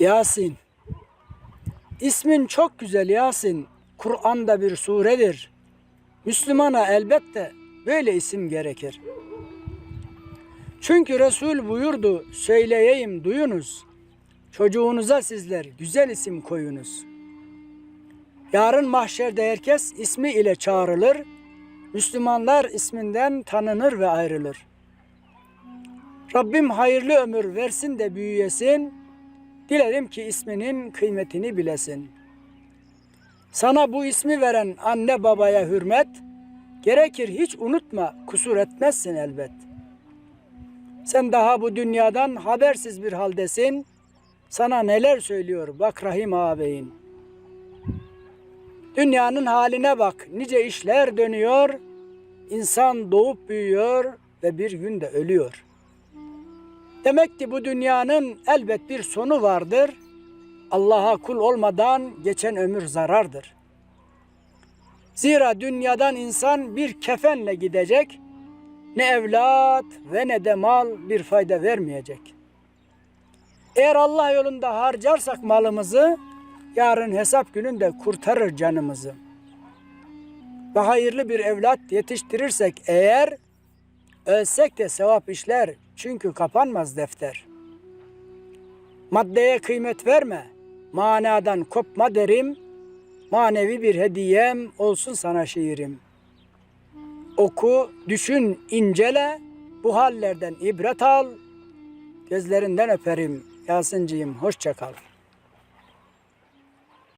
Yasin. İsmin çok güzel Yasin. Kur'an'da bir suredir. Müslümana elbette böyle isim gerekir. Çünkü Resul buyurdu, söyleyeyim duyunuz. Çocuğunuza sizler güzel isim koyunuz. Yarın mahşerde herkes ismi ile çağrılır. Müslümanlar isminden tanınır ve ayrılır. Rabbim hayırlı ömür versin de büyüyesin. Dilerim ki isminin kıymetini bilesin. Sana bu ismi veren anne babaya hürmet, gerekir hiç unutma kusur etmezsin elbet. Sen daha bu dünyadan habersiz bir haldesin. Sana neler söylüyor bak Rahim ağabeyin. Dünyanın haline bak nice işler dönüyor. İnsan doğup büyüyor ve bir günde ölüyor. Demek ki bu dünyanın elbet bir sonu vardır. Allah'a kul olmadan geçen ömür zarardır. Zira dünyadan insan bir kefenle gidecek. Ne evlat ve ne de mal bir fayda vermeyecek. Eğer Allah yolunda harcarsak malımızı, yarın hesap gününde kurtarır canımızı. Ve hayırlı bir evlat yetiştirirsek eğer, ölsek de sevap işler çünkü kapanmaz defter. Maddeye kıymet verme, manadan kopma derim, manevi bir hediyem olsun sana şiirim. Oku, düşün, incele, bu hallerden ibret al, gözlerinden öperim. Yasinciğim hoşça kal.